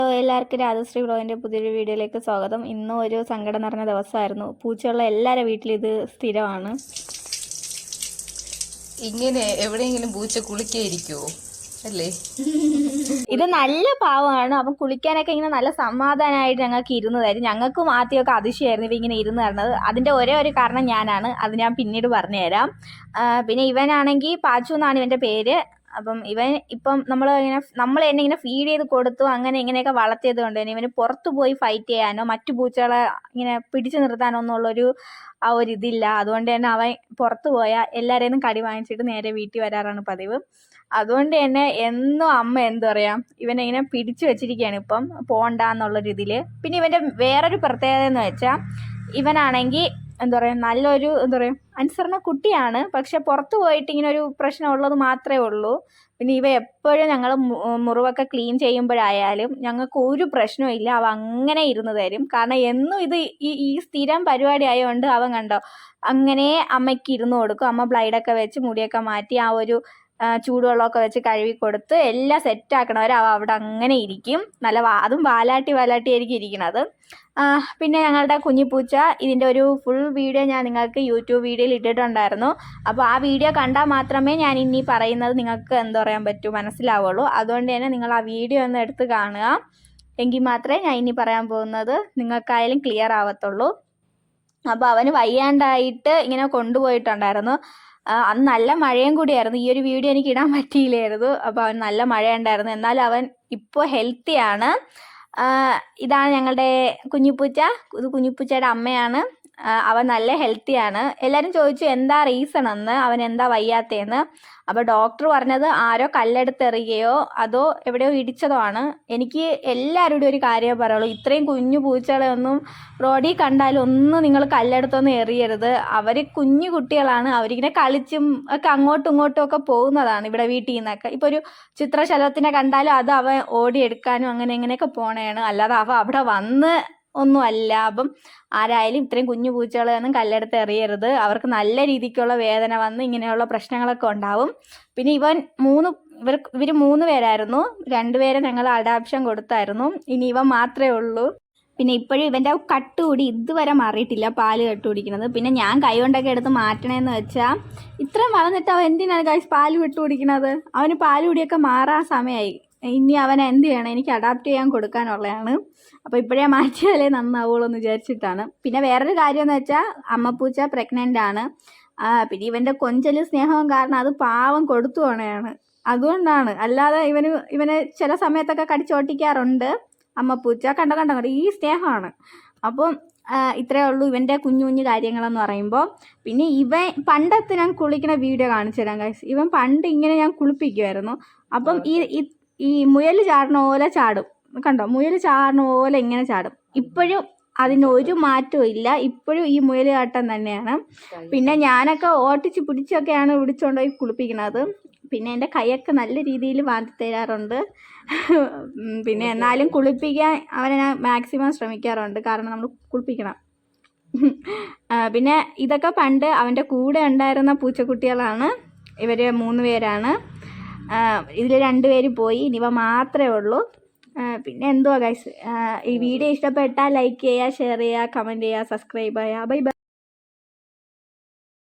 Hello എല്ലാവർക്കും രാജശ്രീ ബ്ലോഗിന്റെ പുതിയൊരു വീഡിയോയിലേക്ക് സ്വാഗതം. ഇന്നും ഒരു സങ്കടം നിറഞ്ഞ ദിവസമായിരുന്നു. പൂച്ചയുള്ള എല്ലാവരുടെ വീട്ടിലും ഇത് സ്ഥിരമാണ്. ഇങ്ങനെ എവിടെയെങ്കിലും പൂച്ച കുളിക്കായിരിക്കുവോ? അല്ലേ? ഇത് നല്ല പാവമാണ്. അപ്പം കുളിക്കാനൊക്കെ ഇങ്ങനെ നല്ല സമാധാനമായിട്ട് ഞങ്ങൾക്ക് ഇരുന്നതായിരുന്നു ഞങ്ങൾക്കും ആദ്യമൊക്കെ അതിശയമായിരുന്നു ഇവ ഇങ്ങനെ ഇരുന്ന് തരുന്നത് അതിന്റെ ഒരേ ഒരു കാരണം ഞാനാണ്. അത് ഞാൻ പിന്നീട് പറഞ്ഞുതരാം. പിന്നെ ഇവനാണെങ്കിൽ പാച്ചു എന്നാണ് ഇവന്റെ പേര്. അപ്പം ഇവൻ ഇപ്പം നമ്മൾ ഇങ്ങനെ നമ്മൾ എന്നെ ഇങ്ങനെ ഫീഡ് ചെയ്ത് കൊടുത്തു അങ്ങനെ ഇങ്ങനെയൊക്കെ വളർത്തിയത് കൊണ്ട് തന്നെ ഇവന് പുറത്തു പോയി ഫൈറ്റ് ചെയ്യാനോ മറ്റു പൂച്ചകളെ ഇങ്ങനെ പിടിച്ചു നിർത്താനോ എന്നുള്ളൊരു ആ ഒരു ഇതില്ല. അതുകൊണ്ട് തന്നെ അവൻ പുറത്തു പോയാൽ എല്ലാവരെയും കടി വാങ്ങിച്ചിട്ട് നേരെ വീട്ടിൽ വരാറാണ് പതിവ്. അതുകൊണ്ട് തന്നെ എന്നും അമ്മ എന്താ പറയുക ഇവനെ ഇങ്ങനെ പിടിച്ചു വെച്ചിരിക്കുകയാണ് ഇപ്പം പോണ്ട എന്നുള്ളൊരു ഇതിൽ പിന്നെ ഇവന്റെ വേറൊരു പ്രത്യേകത എന്ന് വെച്ചാൽ ഇവനാണെങ്കിൽ എന്താ പറയുക നല്ലൊരു എന്താ പറയുക അനുസരണ കുട്ടിയാണ്. പക്ഷെ പുറത്ത് പോയിട്ട് ഇങ്ങനെ ഒരു പ്രശ്നമുള്ളത് മാത്രമേ ഉള്ളൂ. പിന്നെ ഇവ എപ്പോഴും ഞങ്ങൾ മുറിവൊക്കെ ക്ലീൻ ചെയ്യുമ്പോഴായാലും ഞങ്ങൾക്ക് ഒരു പ്രശ്നവും ഇല്ല. അവ അങ്ങനെ ഇരുന്ന് തരും. കാരണം എന്നും ഇത് ഈ ഈ സ്ഥിരം പരിപാടി ആയതുകൊണ്ട് അവൻ കണ്ടോ അങ്ങനെ അമ്മയ്ക്ക് ഇരുന്ന് കൊടുക്കും. അമ്മ ബ്ലൈഡൊക്കെ വെച്ച് മുടിയൊക്കെ മാറ്റി ആ ഒരു ചൂടുവെള്ളമൊക്കെ വെച്ച് കഴുകി കൊടുത്ത് എല്ലാം സെറ്റാക്കണവരെ അവ അവിടെ അങ്ങനെ ഇരിക്കും. നല്ല വാ അതും വാലാട്ടി വാലാട്ടി ആയിരിക്കും ഇരിക്കുന്നത് പിന്നെ ഞങ്ങളുടെ കുഞ്ഞിപ്പൂച്ച ഇതിന്റെ ഒരു ഫുൾ വീഡിയോ ഞാൻ നിങ്ങൾക്ക് യൂട്യൂബ് വീഡിയോയിൽ ഇട്ടിട്ടുണ്ടായിരുന്നു. അപ്പോൾ ആ വീഡിയോ കണ്ടാൽ മാത്രമേ ഞാൻ ഇനി പറയുന്നത് നിങ്ങൾക്ക് എന്താ പറയാൻ പറ്റൂ മനസ്സിലാവുള്ളൂ. അതുകൊണ്ട് തന്നെ നിങ്ങൾ ആ വീഡിയോ ഒന്ന് എടുത്ത് കാണുക. എങ്കിൽ മാത്രമേ ഞാൻ ഇനി പറയാൻ പോകുന്നത് നിങ്ങൾക്കായാലും ക്ലിയർ ആവത്തുള്ളൂ. അപ്പോൾ അവന് വയ്യാണ്ടായിട്ട് ഇങ്ങനെ കൊണ്ടുപോയിട്ടുണ്ടായിരുന്നു. അന്ന് നല്ല മഴയും കൂടിയായിരുന്നു. ഈ ഒരു വീഡിയോ എനിക്ക് ഇടാൻ പറ്റിയില്ലായിരുന്നു. അപ്പോൾ അവൻ നല്ല മഴ ഉണ്ടായിരുന്നു. എന്നാൽ അവൻ ഇപ്പോൾ ഹെൽത്തിയാണ് ഇതാണ് ഞങ്ങളുടെ കുഞ്ഞിപ്പൂച്ച. ഇത് കുഞ്ഞിപ്പൂച്ചയുടെ അമ്മയാണ്. അവൻ നല്ല ഹെൽത്തിയാണ് എല്ലാവരും ചോദിച്ചു എന്താ റീസൺ എന്ന് അവൻ എന്താ വയ്യാത്തതെന്ന് അപ്പോൾ ഡോക്ടർ പറഞ്ഞത് ആരോ കല്ലെടുത്തെറിയുകയോ അതോ എവിടെയോ ഇടിച്ചതോ ആണ്. എനിക്ക് എല്ലാവരുടെയും ഒരു കാര്യം പറയുള്ളൂ ഇത്രയും കുഞ്ഞു പൂച്ചകളെ ഒന്നും റോഡിൽ കണ്ടാലും ഒന്നും നിങ്ങൾ കല്ലെടുത്തൊന്നും എറിയരുത്. അവർ കുഞ്ഞു കുട്ടികളാണ്. അവരിങ്ങനെ കളിച്ചും ഒക്കെ അങ്ങോട്ടും ഇങ്ങോട്ടും ഒക്കെ പോകുന്നതാണ് ഇവിടെ വീട്ടിൽ നിന്നൊക്കെ. ഇപ്പോൾ ഒരു ചിത്രശലത്തിനെ കണ്ടാലും അത് അവൻ ഓടിയെടുക്കാനും അങ്ങനെ ഇങ്ങനെയൊക്കെ പോണേണ്. അല്ലാതെ അവ അവിടെ വന്ന് ഒന്നും അല്ല അപ്പം ആരായാലും ഇത്രയും കുഞ്ഞു പൂച്ചകളെ ഒന്നും കല്ലെടുത്ത് എറിയരുത്. അവർക്ക് നല്ല രീതിക്കുള്ള വേദന വന്ന് ഇങ്ങനെയുള്ള പ്രശ്നങ്ങളൊക്കെ ഉണ്ടാവും. പിന്നെ ഇവൻ മൂന്ന് ഇവർ ഇവർ മൂന്ന് പേരായിരുന്നു. രണ്ടുപേരെ ഞങ്ങൾ അഡാപ്ഷൻ കൊടുത്തായിരുന്നു. ഇനി ഇവൻ മാത്രമേ ഉള്ളൂ. പിന്നെ ഇപ്പോഴും ഇവന്റെ കട്ടുകൂടി ഇതുവരെ മാറിയിട്ടില്ല പാൽ കട്ട് കുടിക്കുന്നത്. പിന്നെ ഞാൻ കൈ കൊണ്ടൊക്കെ എടുത്ത് മാറ്റണമെന്ന് വെച്ചാൽ ഇത്രയും വളർന്നിട്ട് അവൻ എന്തിനാണ് പാൽ വിട്ടു കുടിക്കുന്നത് അവന് പാൽ കുടിയൊക്കെ മാറാൻ സമയമായി ഇനി അവൻ എന്ത് ചെയ്യണം? എനിക്ക് അഡാപ്റ്റ് ചെയ്യാൻ കൊടുക്കാനുള്ളതാണ്. അപ്പോൾ ഇപ്പോഴേ മാറ്റിയാലേ നന്നാവുള്ളൂ എന്ന് വിചാരിച്ചിട്ടാണ്. പിന്നെ വേറൊരു കാര്യം എന്ന് വെച്ചാൽ അമ്മപ്പൂച്ച പ്രഗ്നന്റ് ആണ്. പിന്നെ ഇവന്റെ കൊഞ്ചലും സ്നേഹവും കാരണം അത് പാവം കൊടുത്തു പോണയാണ്. അതുകൊണ്ടാണ്. അല്ലാതെ ഇവന് ഇവനെ ചില സമയത്തൊക്കെ കടിച്ചോട്ടിക്കാറുണ്ട് അമ്മപ്പൂച്ച. കണ്ട കണ്ട കണ്ട? ഈ സ്നേഹമാണ്. അപ്പം ഇത്രയേ ഉള്ളൂ ഇവന്റെ കുഞ്ഞു കുഞ്ഞു കാര്യങ്ങളെന്ന് പറയുമ്പോൾ പിന്നെ ഇവൻ പണ്ടത്തെ ഞാൻ കുളിക്കുന്ന വീഡിയോ കാണിച്ചു തരാം ഗൈസ് ഇവൻ പണ്ട് ഇങ്ങനെ ഞാൻ കുളിപ്പിക്കുമായിരുന്നു അപ്പം ഈ ഈ- മുയൽ ചാടണ പോലെ ചാടും. കണ്ടോ? മുയൽ ചാടണ പോലെ ഇങ്ങനെ ചാടും. ഇപ്പോഴും അതിന് ഒരു മാറ്റവും ഇല്ല. ഇപ്പോഴും ഈ മുയൽ ചാട്ടം തന്നെയാണ്. പിന്നെ ഞാനൊക്കെ ഓട്ടിച്ച് പിടിച്ചൊക്കെയാണ് പിടിച്ചുകൊണ്ട് പോയി കുളിപ്പിക്കുന്നത്. പിന്നെ എന്റെ കൈയൊക്കെ നല്ല രീതിയിൽ വാന്തി തരാറുണ്ട്. പിന്നെ എന്നാലും കുളിപ്പിക്കാൻ അവനെ ഞാൻ മാക്സിമം ശ്രമിക്കാറുണ്ട്. കാരണം നമ്മൾ കുളിപ്പിക്കണം. പിന്നെ ഇതൊക്കെ പണ്ട് അവന്റെ കൂടെ ഉണ്ടായിരുന്ന പൂച്ചക്കുട്ടികളാണ്. ഇവർ മൂന്ന് പേരാണ്. ഇതിൽ രണ്ടുപേര് പോയി. ഇനി ഇവ മാത്രമേ ഉള്ളൂ. പിന്നെ എന്തുവാ ഗൈസ് ഈ വീഡിയോ ഇഷ്ടപ്പെട്ടാൽ ലൈക്ക് ചെയ്യുക ഷെയർ ചെയ്യുക കമന്റ് ചെയ്യുക സബ്സ്ക്രൈബ് ചെയ്യുക. Bye bye